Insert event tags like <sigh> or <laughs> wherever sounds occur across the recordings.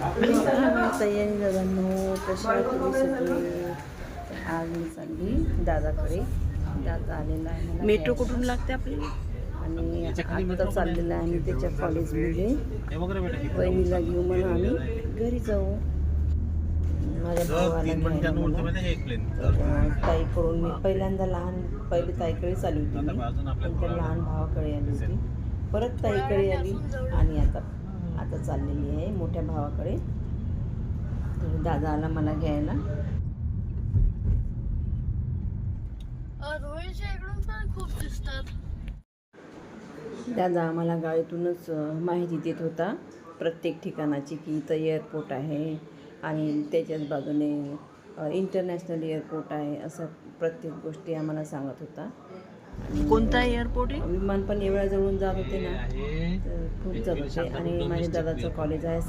तयारी दादांनो कशा तुम्ही सगळे आज मी चालली दादाकडे. दादा आलेला आहे मेट्रो. कुठून लागते आपल्याला? आणि आता चाललेलं आहे आम्ही त्याच्या कॉलेजमध्ये हे बहिणीला घेऊ म्हणून आम्ही. घरी जाऊ. माझ्या भावाला तर ताईकडून मी पहिल्यांदा लहान पहिले ताईकडे आली होती नंतर लहान भावाकडे आली होती. परत ताईकडे आली आणि आता आता चाललेली आहे मोठ्या भावाकडे. तर दादा आला मला घ्यायला. खूप दिसतात. दादा आम्हाला गाडीतूनच माहिती देत होता प्रत्येक ठिकाणाची की इथं एअरपोर्ट आहे आणि त्याच्याच बाजूने इंटरनॅशनल एअरपोर्ट आहे असं प्रत्येक गोष्टी आम्हाला सांगत होता. कोणता एअरपोर्ट आहे? विमान पण एवढ्या जवळून जात होते ना. तर खूप जात होते. आणि माझ्या दादाचं कॉलेज आहे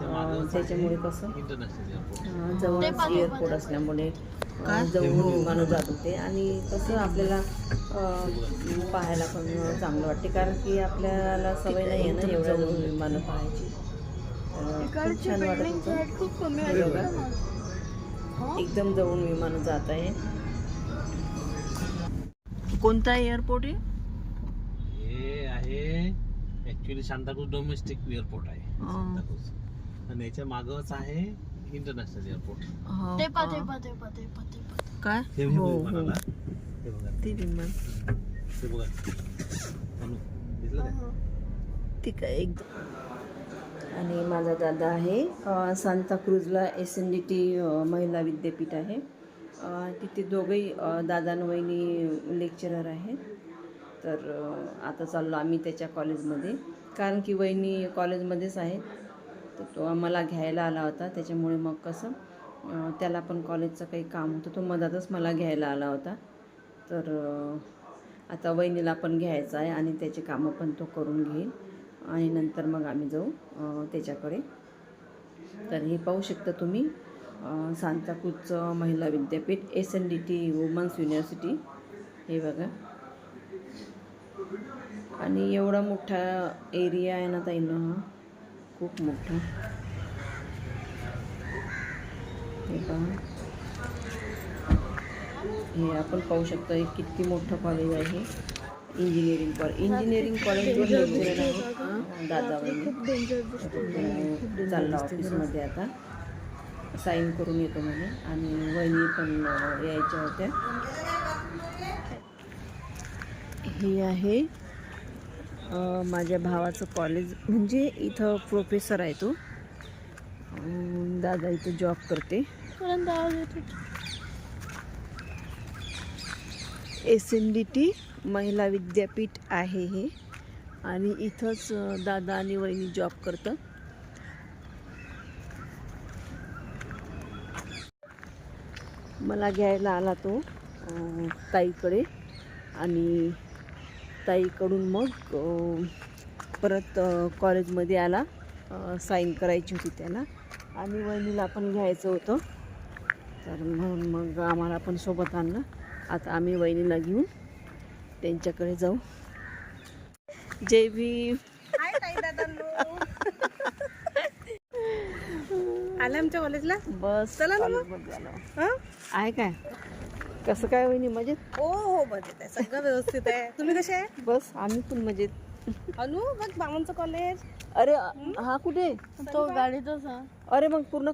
अ, मागं त्याच्यामुळे कसं? इंटरनॅशनल एअरपोर्ट अ, जवळच एअरपोर्ट असल्यामुळे जवळून विमानं जात होते. आणि कसं आपल्याला पाहायला पण चांगलं वाटते. कारण की आपल्याला सवय नाही आहे ना एवढ्या जवळून विमानं पाहायची. खूप छान वाटत होतं. हे एकदम जवळून विमानं जात आहे. कोणता एअरपोर्ट आहे? हे आहे ऍक्च्युली सांताक्रूज डोमेस्टिक एअरपोर्ट आहे. हा. सांताक्रूज आणि याच्या मागच आहे इंटरनॅशनल एअरपोर्ट हो ते पा का? ते पा ते पा ते पा ते पा काय? हे हो बघा हो विमानाला. हे. बघा. ते विमान. हे बघा. अनु, दिसलं काय ठीक आहे एकदम आणि माझा दादा आहे अ, सांताक्रूजला एस एन डी टी महिला विद्यापीठ आहे. तिथे दोघंही दादानवहिनी दादा वहिनी लेक्चरर आहेत. तर आता चाललो आम्ही त्याच्या कॉलेजमध्ये कारण की वहिनी कॉलेजमध्येच आहेत. तर तो मला घ्यायला आला होता. त्याच्यामुळे मग कसं त्याला पण कॉलेजचं काही काम होतं. तो मधातच मला घ्यायला आला होता. तर आता वहिनीला पण घ्यायचं आहे आणि त्याचे कामं पण तो करून घेईल. आणि नंतर मग आम्ही जाऊ त्याच्याकडे. तर हे पाहू शकता तुम्ही. अ, सांताक्रूजचं महिला विद्यापीठ S N D T women's university हे बघा. आणि एवढा मोठा एरिया आहे ना ताईनं हा खूप मोठा. हे पहा. हे आपण पाहू शकता हे किती मोठं कॉलेज आहे. इंजिनिअरिंग कॉलेज इंजिनिअरिंग कॉलेजवर दादा वहिनी चालला ऑफिसमध्ये आता. साईन करून येतो म्हणे. आणि वहिनी पण यायच्या होत्या. हे आहे माझ्या भावाचं कॉलेज म्हणजे इथं प्रोफेसर आहे तो. दादा इथं जॉब करते. एस एन डी टी महिला विद्यापीठ आहे हे. आणि इथंच दादा आणि वहिनी जॉब करतात. मला घ्यायला आला तो ताईकडे. आणि ताईकडून मग परत कॉलेजमध्ये आला साईन करायची होती त्याला. आणि वहिनीला पण घ्यायचं होतं. तर म्हणून मग आम्हाला पण सोबत आणलं. आता आम्ही वहिनीला घेऊन त्यांच्याकडे जाऊ. जे बी आल्या आमच्या कॉलेजला बस चला ना मग. आलो. आहे काय? कसं काय वहिनी मजेत? हो हो मजेत आहे. सगळं व्यवस्थित आहे. तुम्ही कसे आहे? बस आम्ही पण मजेत. अनु बघ बाबांचं कॉलेज अरे हा कुठे? तो गाडीतच हा अरे मग पूर्ण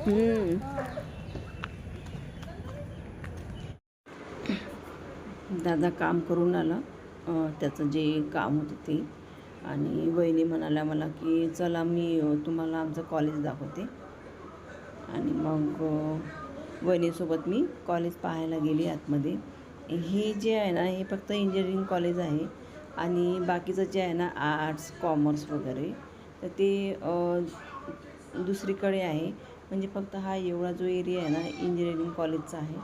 हम्म. दादा काम करून आला. अं, त्याचं जे काम होतं ते. आणि वहिनी म्हणाल्या मला की चला मी तुम्हाला आमचं कॉलेज दाखवते. आणि मग वहिनीसोबत मी कॉलेज पाहायला गेली आतमध्ये. हे जे आहे ना हे फक्त इंजिनिअरिंग कॉलेज आहे आणि बाकीचं जे आहे ना आर्ट्स कॉमर्स वगैरे तर ते दुसरीकडे आहे. म्हणजे फक्त हा एवढा जो एरिया आहे ना इंजिनिअरिंग कॉलेजचा आहे.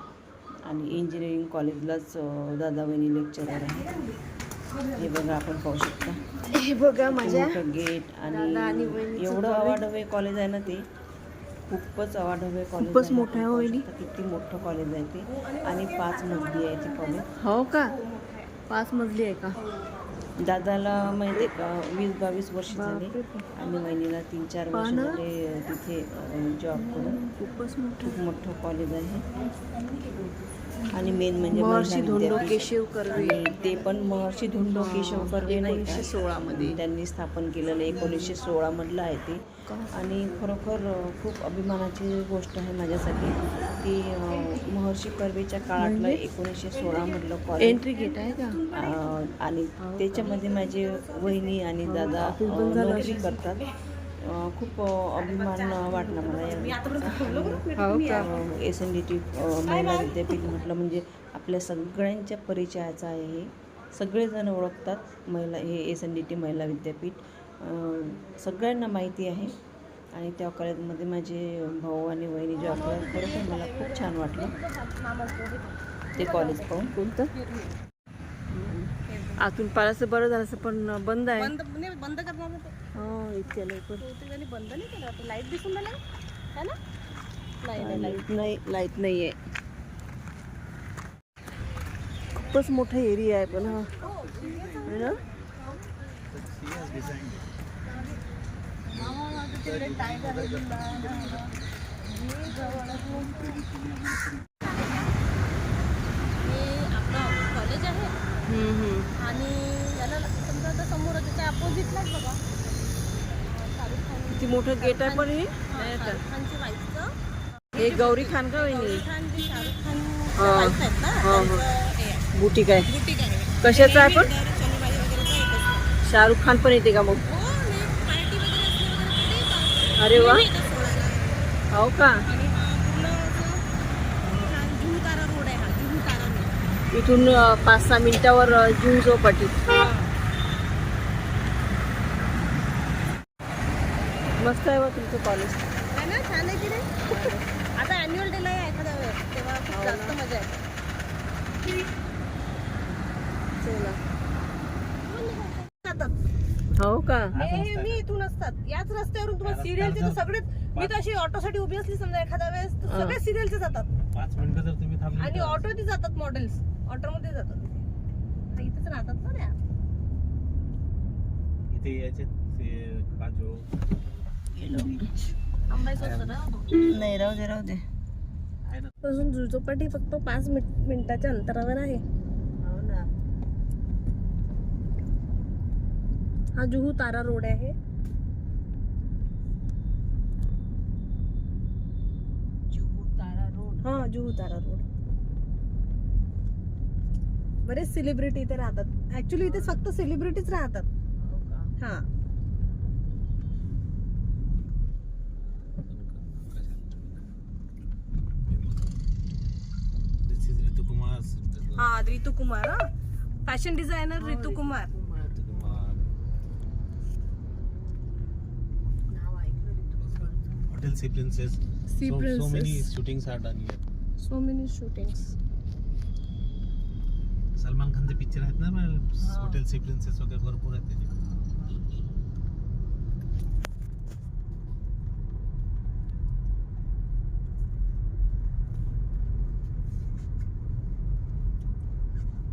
आणि इंजिनिअरिंग कॉलेजलाच दादा वहिनी लेक्चरर आहे हे बघा आपण पाहू शकता. हे बघा माझ्या. गेट आणि एवढं. अवाढव्य कॉलेज आहे ना ते. खूपच अवाढव्य कॉलेज खूपच. मोठं आहे हो. शकता किती मोठं कॉलेज आहे ते. आणि पाच मजली आहे ते कॉलेज हो का? पाच मजली आहे का? दादाला माहिती का? वीस बावीस वर्ष झाले. आम्ही वहिनीला तीन चार वर्ष झाले तिथे जॉब करून. खूपच खूप मोठं कॉलेज आहे. आणि मेन म्हणजे महर्षी धोंडो. केशव कर्वे. ते पण महर्षी धोंडो केशव कर्वे नाही सोळामध्ये त्यांनी स्थापन केलेलं एकोणीसशे सोळामधलं आहे ते. आणि खरोखर खूप अभिमानाची गोष्ट आहे माझ्यासाठी की महर्षी कर्वेच्या काळातलं एकोणीसशे सोळामधलं कॉलेज एंट्री गेट आहे का? आणि त्याच्यामध्ये माझे वहिनी आणि दादा नोकरी करतात. खूप अभिमान वाटला मला या एस एन डी टी महिला विद्यापीठ म्हटलं म्हणजे आपल्या सगळ्यांच्या परिचयाचं आहे हे. सगळेजण ओळखतात महिला हे एस एन डी टी महिला विद्यापीठ. सगळ्यांना माहिती आहे. आणि त्या कॉलेजमध्ये माझे भाऊ आणि वहिनी जॉब करतात खरोखर मला खूप छान वाटलं. ते कॉलेज पाहून. कोणतं? आतून पाहिलं बरं झालं असं पण बंद आहे. बंद नाही बंद करणार हो इतक्या लवकर. बंद नाही केलं वाटतं. लाइट दिसून राहिला है ना? नाही नाही लाइट. नाही लाइट नाही आहे खूपच मोठा एरिया आहे पण हा. है ना? कॉलेज आहे आणि याला समजा आता समोर त्याच्या अपोजिटलाच बघा शाहरुख खान किती मोठं गेट आहे पण हे शाहरुख खानची वाईफचं हे गौरी खान का वहिनी खान जे शाहरुख खान हा. आहेत ना हा, हा. त्यांचं हे आहे. बुटीक आहे बुटीक आहे कशाचं आहे पण शनिवारी वगैरे शाहरुख खान पण येते का मग हा जुहू तारा रोड इथून पाच सहा मिनिटावर जुहू चौपाटी मस्त आहे बा तुमचं कॉलेज ना? छान आहे की नाही? <laughs> आता अॅन्युअल डेला आहे एखाद्या वेळेस तेव्हा खूप जास्त मजा येते. चला. जातात. हो का? हे मी इथून असतात. याच रस्त्यावरून तुम्हाला सिरियलचे तर सगळे मी तर अशी ऑटोसाठी उभी असली समजा एखाद्या वेळेस तर हा. सगळे सिरियलचे जातात. पाच मिनिटं जर तुम्ही थांबले आणि तर- ऑटो ती जातात मॉडेल्स ऑटोमध्ये जातात. हा, इथेच राहतात ना त्या. इथे ते काजो. ना? नाही राहू दे राहू दे. आहे ना. पासून जुजोपाटी फक्त पाच मिनिट मिनिटाच्या अंतरावर आहे हो ना हा जुहू तारा रोड आहे. जुहू तारा रोड. हा जुहू तारा रोड. बरेच सेलिब्रिटी इथे राहतात. ऍक्च्युली इथे फक्त सेलिब्रिटीज राहतात. हो का? हा. हा रितू कुमार हा fashion designer Ritu Kumar Hotel Sea Princess. Sea so, so many Princess. shootings are done here. So many shootings Salman खानचे पिक्चर आहेत ना हॉटेल सी प्रिन्सेस वगैरे भरपूर आहेत त्याचे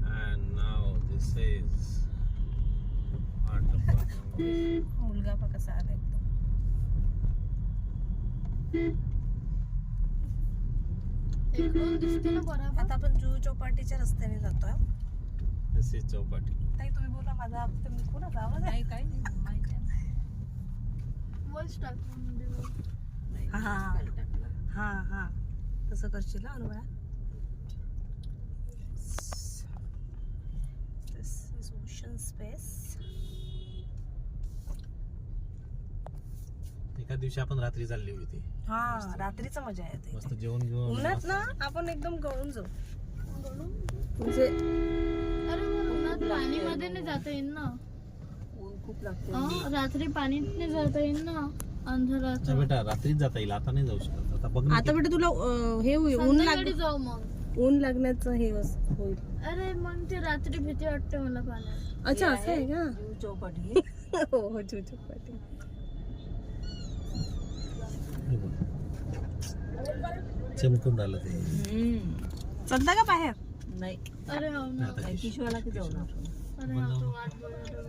And now this is part of Bangladesh. मुलगा बघ कसा आला एकदम आता आपण जुहू चौपाटीच्या रस्त्याने is चौपाटी. ताई तुम्ही बोला माझा तुम्ही कोणाचा आवाज आहे? काही नाही माहिती आहे. हा हा. हा हा. तसं करशील हा Anuya This is ocean space. एका दिवशी आपण रात्री चालली होती. हा रात्रीचं मजा येते. मस्त जेवण घेऊन उन्हात ना आपण एकदम गळून जाऊ. म्हणजे अरे मग उन्हात पाणीमध्ये नाही जाता येईल ना. ऊन खूप लागते. हा, रात्री पाणीत नाही जाता येईल ना अच्छा अंधारात बेटा रात्रीच जाता येईल आता नाही जाऊ शकत. आता बघ ना आता बेटा तुला अं, हे होईल ऊन लाग संध्याकाळी जाऊ मग. ऊन लागण्याचं हे वस- होईल. अरे मग ते रात्री भीती वाटते मला पाण्यात. अच्छा असं आहे का? चौपाटी. <laughs> हो हो चौपाटी. चमकून राहिलं ते. चलता का बाहेर? नाही. अरे हो ना. किशोरला की जाऊ ना आपण? अरे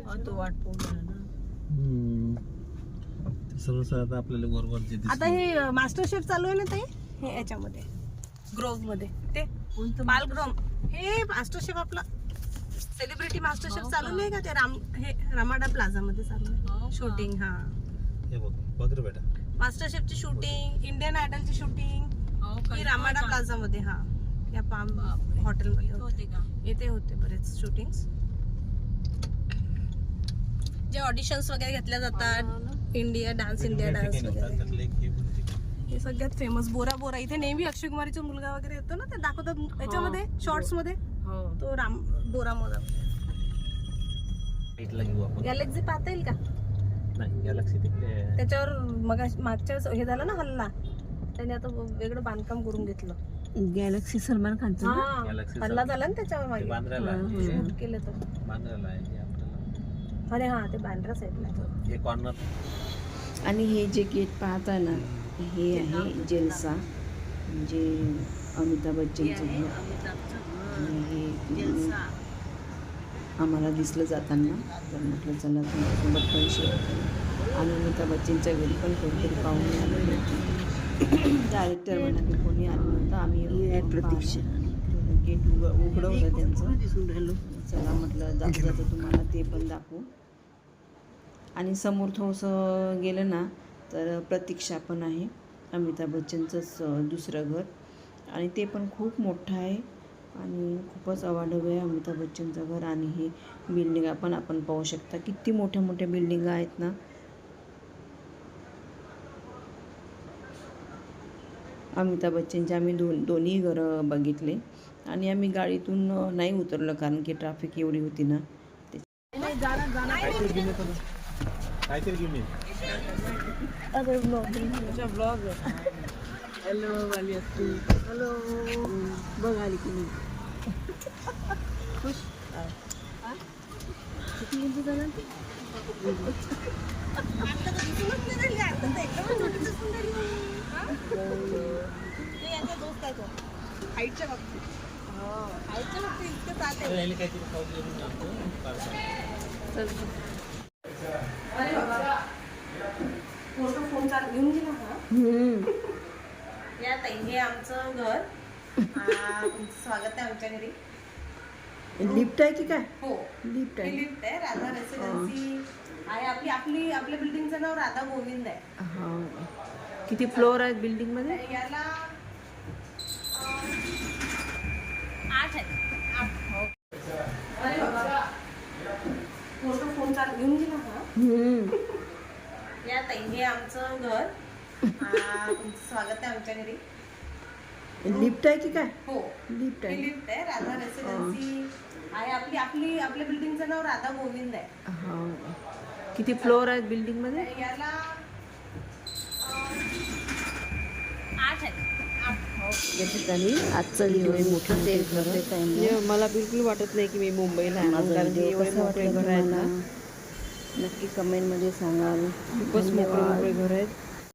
हा तो वाट. हा, सर्व आता आपल्याला वरवर जे आता हे मास्टर शेफ चालू आहे ना ते हे याच्यामध्ये. ग्रोव्हमध्ये. ते बालग्रोम हे मास्टर शेफ आपला. सेलिब्रिटी मास्टर शेफ चालू नाही का ते? राम हे रमाडा प्लाझा मध्ये चालू आहे. शूटिंग हा. हे बघ बघ रे बेटा. मास्टर शेफची शूटिंग इंडियन आयडलची शूटिंग ही रामाडा प्लाझा मध्ये हा या पाम हॉटेल मध्ये होते. येथे होते. बरेच शूटिंग जे ऑडिशन्स वगैरे घेतल्या जातात इंडिया डान्स इंडिया डान्स वगैरे. हे. हे सगळ्यात फेमस बोरा बोरा. इथे नेहमी अक्षय कुमारीचा मुलगा वगैरे येतो ना ते दाखवतात याच्यामध्ये शॉर्ट्समध्ये हो. तो राम बोरा मोरा. गॅलेक्सी पाहता येईल का? नाही गॅलक्सी तिकडे. त्याच्यावर मग मागच्या वेळेस हे झालं ना हल्ला. त्याने आता वेगळं बांधकाम करून घेतलं. गॅलेक्सी सलमान खानचं ना? हा हल्ला झाला ना त्याच्यावर ते मागे. बांद्र्याला आहे. शूट केलं तर. बांद्र्याला आहे हे आपल्याला. अरे हा ते बांद्रा साईडला आहे. हे कॉर्नर आणि हे जे गेट पाहता ना हे आहे जेलसा. म्हणजे अमिताभ बच्चनचं घर. आणि हे आम्हाला दिसलं जाताना. तर म्हटलं चला तुमच्यासोबत पण शेअर करू. आणि अमिताभ बच्चनच्या घरी पण कोणतरी पाहुणे आलेले होते डायरेक्टर म्हणा की कोणी आलं नव्हतं. आम्ही प्रतीक्षा. गेट उघ उघडं होतं त्यांचं. दिसून राहिलो? चला म्हटलं जात जातं तुम्हाला ते पण दाखवू. आणि समोर थोडंसं गेलं ना तर प्रतीक्षा पण आहे. अमिताभ बच्चनचंच दुसरं घर. आणि ते पण खूप मोठं आहे. आणि खूपच अवाढव्य आहे अमिताभ बच्चनचं घर आणि हे बिल्डिंगा पण आपण पाहू शकता. किती मोठ्या मोठ्या बिल्डिंगा आहेत ना. अमिताभ बच्चनचे आम्ही दोन दोन्ही घरं बघितले. आणि आम्ही गाडीतून नाही उतरलो कारण की ट्रॅफिक एवढी होती ना. ब्लॉग हॅलो वाली असती हॅलो बघ आली की नाही खुश हा? किती इंच झालं. हा? हाईटच्या बाबतीत हाईटच्या बाबतीत इतकं चालते तर याला काहीतरी खाऊ घेऊन आणतो पार्सल. अरे बाबा फोटो फोन चालू घेऊन गेला हा हम्म. हे आमचं घर. तुमचं स्वागत आहे आमच्या घरी. लिफ्ट आहे की काय? हो. लिफ्ट आहे. लिफ्ट आहे राधा रेसिडेन्सी आहे आपली आपली आपल्या बिल्डिंगचं नाव राधा गोविंद आहे. हा. किती फ्लोअर आहेत बिल्डिंगमध्ये आणि याला आठ. अरे बाबा. फोटो फोन चालू घेऊन गेला हा. या ताई हे आमचं घर. तुमचं स्वागत आहे आमच्या घरी. लिफ्ट आहे की काय? हो. लिफ्ट ही आहे लिफ्ट आहे. राधा रेसिडेन्सी आहे. आपली आपली आपल्या बिल्डिंगचं नाव राधा गोविंद आहे. हा. किती फ्लोअर आहेत बिल्डिंगमध्ये आणि याला आठ. या ठिकाणी आजचा मोठं म्हणजे मला बिलकुल वाटत नाही की मी मुंबईला आहे. म्हणून, कारण की एवढे मोकळे घर आहेत ना. नक्की कमेंटमध्ये सांगाल. खूपच मोकळे मोकळे घर आहेत.